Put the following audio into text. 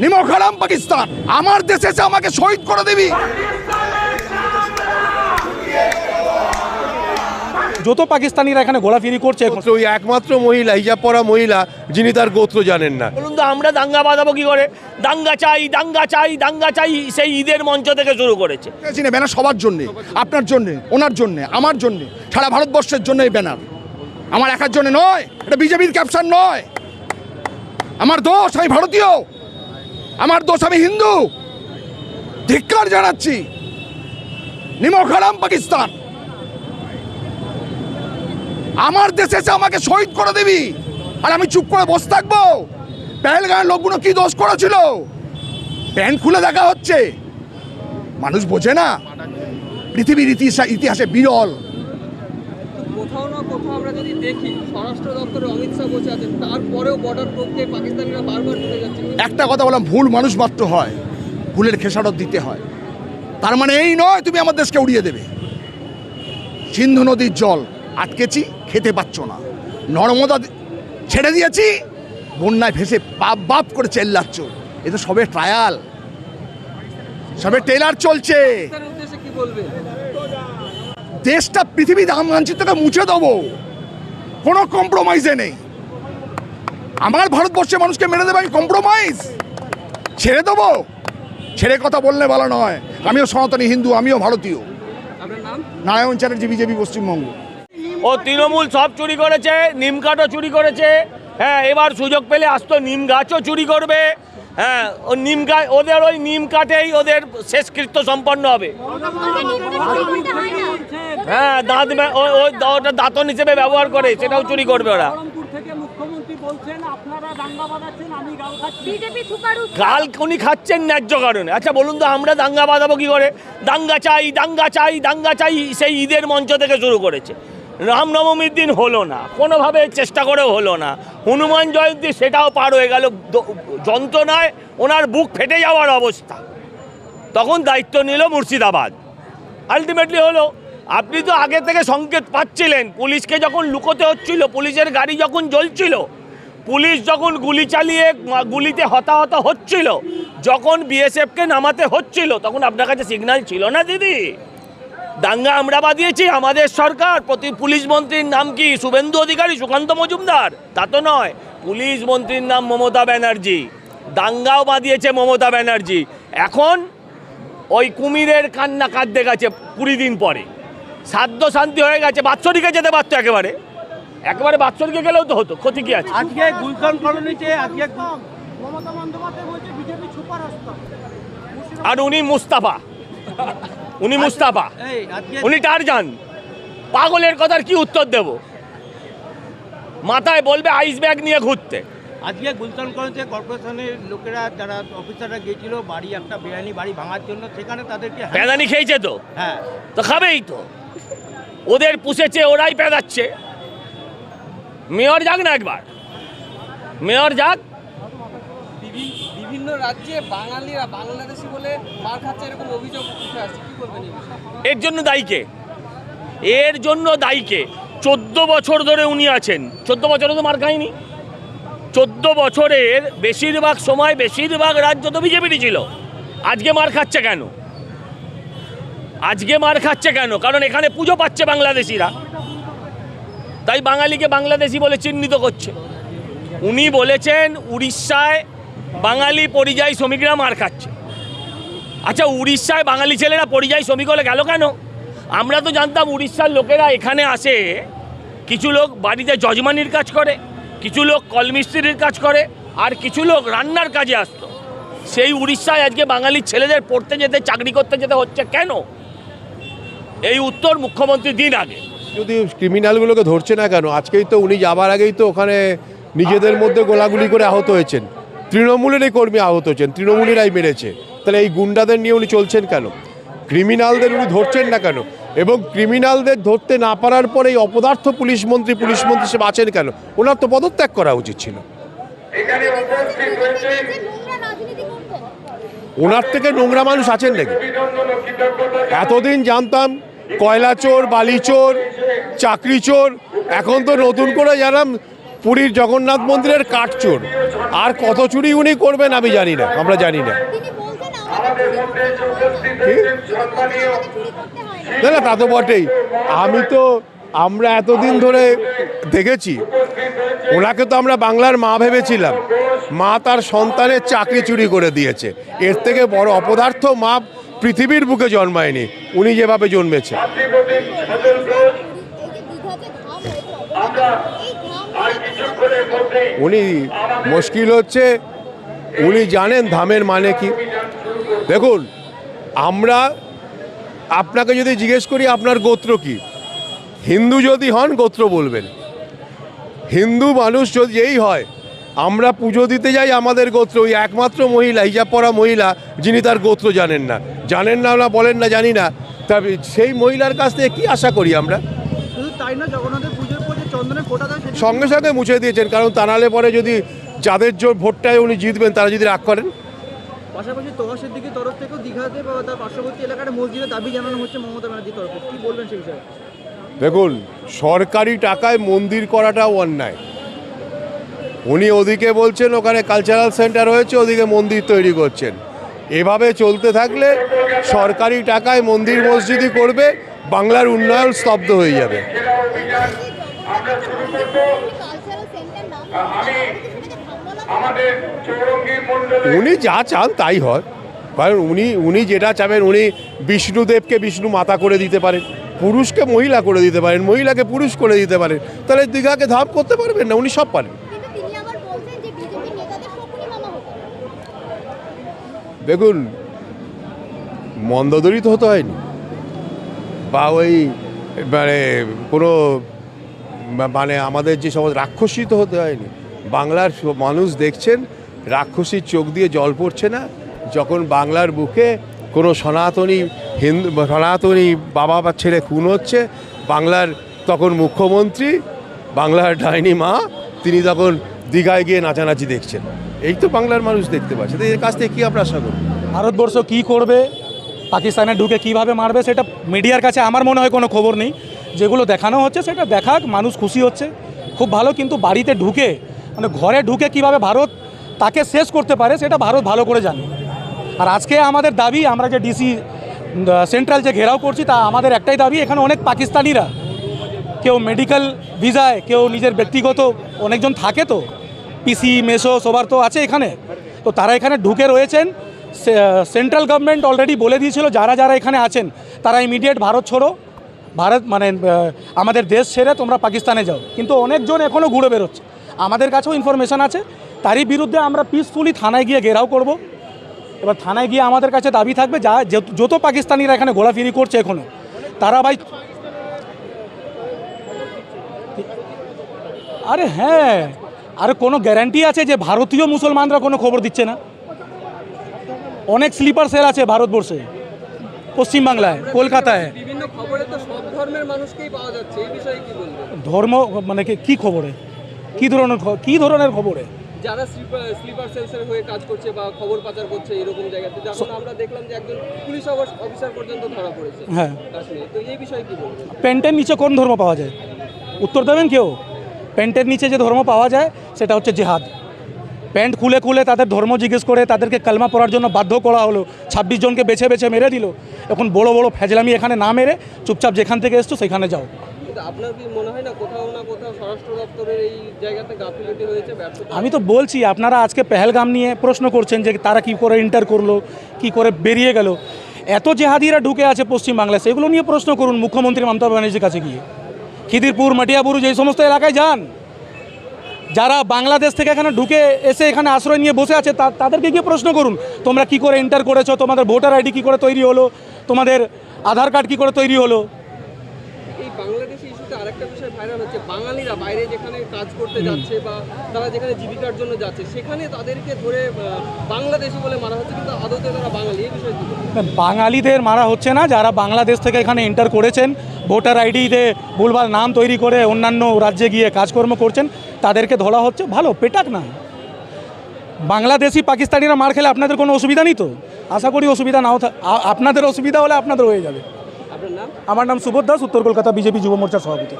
নিমক হারাম পাকিস্তান আমার দেশে এসে আমাকে শহীদ করে দিবি। যত পাকিস্তানিরা এখানে ঘোরাফেরি করছে ওই একমাত্র মহিলা হিজাব পরা মহিলা যিনি তার গোত্র জানেন না। বলুন তো আমরা দাঙ্গা বাঁধাবো কি করে? দাঙ্গা চাই দাঙ্গা চাই দাঙ্গা চাই সেই ঈদের মঞ্চ থেকে শুরু করেছে। চিনে? ব্যানার সবার জন্যে আপনার জন্যে ওনার জন্যে আমার জন্যে সারা ভারতবর্ষের জন্য এই ব্যানার। আমার একার জন্য নয় এটা বিজেপির ক্যাপশন নয়। আমার দোষ আমি ভারতীয়। আমার দোষ আমি হিন্দু। ধিক্কার জানাচ্ছি। নিমক হারাম পাকিস্তান। আমার দেশে এসে আমাকে শহীদ করে দিবি। আর আমি চুপ করে বসে থাকব। পেহেলগাঁয়ের লোকগুলো কি দোষ করেছিল? প্যান্ট খুলে দেখা হচ্ছে। মানুষ বোঝে না। পৃথিবীর ইতিহাসে বিরল। আমরা যদি দেখি স্বরাষ্ট্র দপ্তরে অমিত শাহ বসে আছেন তারপরেও বর্ডার প্রক্রিয়ায় পাকিস্তানিরা বারবার ঢুকে যাচ্ছে। একটা কথা বললাম ভুল মানুষ মাত্র হয় ভুলের খেসারত দিতে হয়। তার মানে এই নয় তুমি আমার দেশকে উড়িয়ে দেবে। সিন্ধু নদীর জল আটকেছি খেতে পাচ্ছ না। নর্মদা ছেড়ে দিয়েছি বন্যায় ভেসে বাপ বাপ করে চেল্লাচ্ছ। এ তো সবে ট্রায়াল সবে টেলার চলছে। দেশটা পৃথিবী দাম মানচিত্রকে মুছে দেবো। কোনো কম্প্রোমাইজে নেই। আমার ভারতবর্ষের মানুষকে মেনে দেবে আমি কম্প্রোমাইজ ছেড়ে দেবো? ছেড়ে কথা বললে ভালো নয়। আমিও সনাতনী হিন্দু আমিও ভারতীয়। নারায়ণ চ্যাটার্জি বিজেপি পশ্চিমবঙ্গ। ও তৃণমূল সব চুরি করেছে নিম কাঠও চুরি করেছে। হ্যাঁ এবার সুযোগ পেলে আসতো নিম গাছও চুরি করবে। হ্যাঁ ও নিম গাছ ওদের ওই নিম কাঠেই ওদের শেষকৃত্য সম্পন্ন হবে। হ্যাঁ দাঁত ওটা দাঁতন হিসেবে ব্যবহার করে সেটাও চুরি করবে ওরা। বিজেপি গাল উনি খাচ্ছেন ন্যায্য কারণে। আচ্ছা বলুন তো আমরা দাঙ্গা বাঁধাবো কি করে? দাঙ্গা চাই দাঙ্গা চাই দাঙ্গা চাই সেই ঈদের মঞ্চ থেকে শুরু করেছে। রামনবমীর দিন হলো না, কোনোভাবে চেষ্টা করেও হলো না। হনুমান জয়ন্তী সেটাও পার হয়ে গেল যন্ত্রণায় ওনার বুক ফেটে যাওয়ার অবস্থা। তখন দায়িত্ব নিল মুর্শিদাবাদ। আলটিমেটলি হলো, আপনি তো আগে থেকে সংকেত পাচ্ছিলেন, পুলিশকে যখন লুকোতে হচ্ছিল, পুলিশের গাড়ি যখন জ্বলছিল, পুলিশ যখন গুলি চালিয়ে গুলিতে হতাহত হচ্ছিল, যখন বিএসএফকে নামাতে হচ্ছিল, তখন আপনার কাছে সিগন্যাল ছিল না, দিদি? দাঙ্গা আমরা বাঁধিয়েছি আমাদের সরকার। প্রতি পুলিশ মন্ত্রীর নাম কি? শুভেন্দু অধিকারী সুকান্ত মজুমদার? তা তো নয়। পুলিশ মন্ত্রীর নাম মমতা ব্যানার্জি। দাঙ্গাও বাঁধিয়েছে মমতা ব্যানার্জি। এখন ওই কুমিরের কান্না কাঁদতে গেছে কুড়ি দিন পরে। সাধ্য শান্তি হয়ে গেছে বাৎসরিকে যেতে পারতো একেবারে। একেবারে বাৎসরিকে গেলেও তো হতো ক্ষতি কি আছে? আজকে গুলশান কলোনিতে আজকে আর উনি মুস্তাফা। উনি মুস্তাফা। এই আজকে উনি টারজান। পাগলের কথার কি উত্তর দেব? মাথায় বলবে আইস ব্যাগ নিয়ে ঘুরতে। আজকে গুলশান কলেজে কর্পোরেশনের লোকেরা যারা অফিসাররা গিয়েছিল বাড়ি একটা বেআইনি বাড়ি ভাঙার জন্য সেখানে তাদেরকে প্যাদানি খেয়েছে তো? হ্যাঁ। তো খাবেই তো। ওদের পুষেছে ওরাই পেদাচ্ছে। মেয়র যাক না একবার। মেয়র যাক। এর জন্য দায়ীকে এর জন্য দায়ীকে চোদ্দ বছর ধরে উনি আছেন। চোদ্দ বছরে তো মার খায়নি। চোদ্দ বছরের বেশিরভাগ সময় বেশিরভাগ রাজ্য তো বিজেপিরই ছিল। আজকে মার খাচ্ছে কেন? আজকে মার খাচ্ছে কেন? কারণ এখানে পুজো পাচ্ছে বাংলাদেশিরা। তাই বাঙালিকে বাংলাদেশি বলে চিহ্নিত করছে। উনি বলেছেন, উড়িষ্যায় বাঙালি পরিযায়ী শ্রমিকরা মার খাচ্ছে। আচ্ছা উড়িষ্যায় বাঙালি ছেলেরা পরিযায়ী শ্রমিক হলে গেল কেন? আমরা তো জানতাম উড়িষ্যার লোকেরা এখানে আসে, কিছু লোক বাড়িতে যজমানির কাজ করে, কিছু লোক কলমিস্ত্রির কাজ করে, আর কিছু লোক রান্নার কাজে আসতো। সেই উড়িষ্যায় আজকে বাঙালির ছেলেদের পড়তে যেতে, চাকরি করতে যেতে হচ্ছে কেন? এই উত্তর মুখ্যমন্ত্রী দিন আগে। যদি ক্রিমিনালগুলোকে ধরছে না কেন? আজকেই তো উনি যাবার আগেই তো ওখানে নিজেদের মধ্যে গোলাগুলি করে আহত হয়েছেন। তৃণমূলেরই কর্মী আহত হয়েছেন তৃণমূলেরাই মেরেছে। তাহলে এই গুন্ডাদের নিয়ে উনি চলছেন কেন? ক্রিমিনালদের উনি ধরছেন না কেন? এবং ক্রিমিনালদের ধরতে না পারার পরে এই অপদার্থ পুলিশ মন্ত্রী পুলিশ মন্ত্রী সে আছেন কেন? ওনার তো পদত্যাগ করা উচিত ছিল। ওনার থেকে নোংরা মানুষ আছেন নাকি? এতদিন জানতাম কয়লা চোর বালি চোর চাকরি চোর এখন তো নতুন করে জানাম পুরীর জগন্নাথ মন্দিরের কাঠ চোর আর কত চুরি উনি করবেন আমি জানি না আমরা জানি না। তা তো বটেই। আমি তো আমরা এতদিন ধরে দেখেছি। ওনাকে তো আমরা বাংলার মা ভেবেছিলাম। মা তার সন্তানের চাকরি চুরি করে দিয়েছে। এর থেকে বড় অপদার্থ মা পৃথিবীর বুকে জন্মায়নি। উনি যেভাবে জন্মেছে এই যে দীঘাতে ধাম হয়েছে এই ধাম উনি মুশকিল হচ্ছে, উনি জানেন ধামের মানে কি। দেখুন, আমরা আপনাকে যদি জিজ্ঞেস করি, আপনার গোত্র কি? হিন্দু যদি হন, গোত্র বলবেন। হিন্দু মানুষ যদি এই হয়, আমরা পুজো দিতে যাই আমাদের গোত্র, ওই একমাত্র মহিলা হিজাব পরা মহিলা, যিনি তার গোত্র জানেন না। জানেন না না বলেন না, জানি না। তবে সেই মহিলার কাছ থেকে কি আশা করি আমরা? তাই না, জগন্নাথের পুজোর সঙ্গে সঙ্গে মুছে দিয়েছেন কারণ তা নাহলে পরে যদি যাদের জন্য ভোটটায় উনি জিতবেন তারা যদি রাগ করেন। পাশাপাশি তোহাসের দিকে তরফ থেকেও দীঘাতে বা তার পার্শ্ববর্তী এলাকায় মসজিদে দাবি জানানো হচ্ছে মমতা ব্যানার্জির তরফে। কি বলবেন সেই বিষয়ে? দেখুন সরকারি টাকায় মন্দির করাটাও অন্যায়। উনি ওদিকে বলছেন ওখানে কালচারাল সেন্টার হয়েছে ওদিকে মন্দির তৈরি করছেন। এভাবে চলতে থাকলে সরকারি টাকায় মন্দির মসজিদই করবে বাংলার উন্নয়ন স্তব্ধ হয়ে যাবে। কালচারাল সেন্টার নাম আমাদের উনি যা চান তাই হয়। কারণ উনি উনি যেটা চাবেন, উনি বিষ্ণুদেবকে বিষ্ণু মাতা করে দিতে পারেন, পুরুষকে মহিলা করে দিতে পারেন, মহিলাকে পুরুষ করে দিতে পারেন। তাহলে দীঘাকে ধাপ করতে পারবেন না, উনি সব পারেন। দেখুন মন্দদরিত হতে হয়নি। বা ওই মানে কোনো মানে আমাদের যে সমস্ত রাক্ষসিত হতে হয়নি। বাংলার মানুষ দেখছেন, রাক্ষসীর চোখ দিয়ে জল পড়ছে না। যখন বাংলার বুকে কোনো সনাতনী হিন্দু, সনাতনী বাবা বা ছেলে খুন হচ্ছে, বাংলার তখন মুখ্যমন্ত্রী, বাংলার ডাইনি মা, তিনি তখন দীঘায় গিয়ে নাচানাচি দেখছেন। এই তো বাংলার মানুষ দেখতে পাচ্ছে। তো এর কাছ থেকে কী আমরা আশা করব ভারতবর্ষ কী করবে? পাকিস্তানে ঢুকে কীভাবে মারবে সেটা মিডিয়ার কাছে আমার মনে হয় কোনো খবর নেই। যেগুলো দেখানো হচ্ছে সেটা দেখাক, মানুষ খুশি হচ্ছে। খুব ভালো কিন্তু বাড়িতে ঢুকে মানে ঘরে ঢুকে কীভাবে ভারত তাকে শেষ করতে পারে সেটা ভারত ভালো করে জানে। আর আজকে আমাদের দাবি, আমরা যে ডিসি সেন্ট্রাল যে ঘেরাও করছি, তা আমাদের একটাই দাবি, এখানে অনেক পাকিস্তানিরা, কেউ মেডিকেল ভিসায় কেউ নিজের ব্যক্তিগত, অনেকজন থাকে তো পিসি মেসো সবার তো আছে এখানে। তো তারা এখানে ঢুকে রয়েছেন। সেন্ট্রাল গভর্নমেন্ট অলরেডি বলে দিয়েছিল, যারা যারা এখানে আছেন, তারা ইমিডিয়েট ভারত ছোড়ো। ভারত মানে আমাদের দেশ ছেড়ে তোমরা পাকিস্তানে যাও। কিন্তু অনেকজন এখনও ঘুরে বেরোচ্ছে। আমাদের কাছেও ইনফরমেশান আছে। তারই বিরুদ্ধে আমরা পিসফুলি থানায় গিয়ে ঘেরাও করব। এবার থানায় গিয়ে আমাদের কাছে দাবি থাকবে, যা যত পাকিস্তানিরা এখানে ঘোরাফেরি করছে এখনও তারা ভাই আরে হ্যাঁ আরে কোনো গ্যারান্টি আছে যে ভারতীয় মুসলমানরা কোনো খবর দিচ্ছে না? অনেক স্লিপার সেল আছে ভারতবর্ষে, পশ্চিমবাংলায়, কলকাতায়। বিভিন্ন খবরে তো ধর্মের মানুষকেই পাওয়া যাচ্ছে এই বিষয়ে কি বলবেন? ধর্ম মানে কি- খবরে? কি ধরনের কি ধরনের খবরে? যারা স্লিপার স্লিপার সেলসের হয়ে কাজ করছে বা খবর পাচার করছে এরকম জায়গাতে যখন আমরা দেখলাম যে একজন পুলিশ অফিসার পর্যন্ত ধরা পড়েছে হ্যাঁ। কাশ্মীরে। তো এই বিষয়ে কি বলবেন? প্যান্টের নিচে কোন ধর্ম পাওয়া যায়? উত্তর দেবেন কেউ? প্যান্টের নিচে যে ধর্ম পাওয়া যায় সেটা হচ্ছে জেহাদ। প্যান্ট খুলে খুলে তাদের ধর্ম জিজ্ঞেস করে তাদেরকে কালমা পড়ার জন্য বাধ্য করা হলো। ছাব্বিশ জনকে বেছে বেছে মেরে দিল। এখন বড় বড় ফেজলামি এখানে না মেরে চুপচাপ যেখান থেকে এসছো সেখানে যাও। আমি তো বলছি আপনারা আজকে পেহেলগাম নিয়ে প্রশ্ন করছেন যে তারা কি করে ইন্টার করল কি করে বেরিয়ে গেল। এত জেহাদিরা ঢুকে আছে পশ্চিমবাংলায় সেগুলো নিয়ে প্রশ্ন করুন মুখ্যমন্ত্রী মমতা ব্যানার্জির কাছে গিয়ে। খিদিরপুর মাটিয়াপুর যেই সমস্ত এলাকায় যান। যারা বাংলাদেশ থেকে এখানে ঢুকে এসে এখানে আশ্রয় নিয়ে বসে আছে তা- তাদেরকে গিয়ে প্রশ্ন করুন তোমরা কি করে এন্টার করেছ? তোমাদের ভোটার আইডি কী করে তৈরি হলো? তোমাদের আধার কার্ড কী করে তৈরি হলো? এই বাংলাদেশি ইস্যুতে আরেকটা বিষয় ভাইরাল হচ্ছে বাঙালিরা বাইরে যেখানে কাজ করতে যাচ্ছে বা তারা যেখানে জীবিকার জন্য যাচ্ছে সেখানে তাদেরকে ধরে বাংলাদেশি বলে মারা হচ্ছে কিন্তু আদতে তারা বাঙালি এই বিষয়ে বাঙালিদের মারা হচ্ছে না যারা বাংলাদেশ থেকে এখানে এন্টার করেছেন ভোটার আইডিতে ভুলভাল নাম তৈরি করে অন্যান্য রাজ্যে গিয়ে কাজকর্ম করছেন তাদেরকে ধরা হচ্ছে ভালো পেটাক না। বাংলাদেশি পাকিস্তানিরা মার খেলে আপনাদের কোনো অসুবিধা নেই তো? আশা করি অসুবিধা নাও আপনাদের অসুবিধা হলে আপনাদের হয়ে যাবে। আমার নাম সুবোধ দাস উত্তর কলকাতা বিজেপি যুব মোর্চার সভাপতি।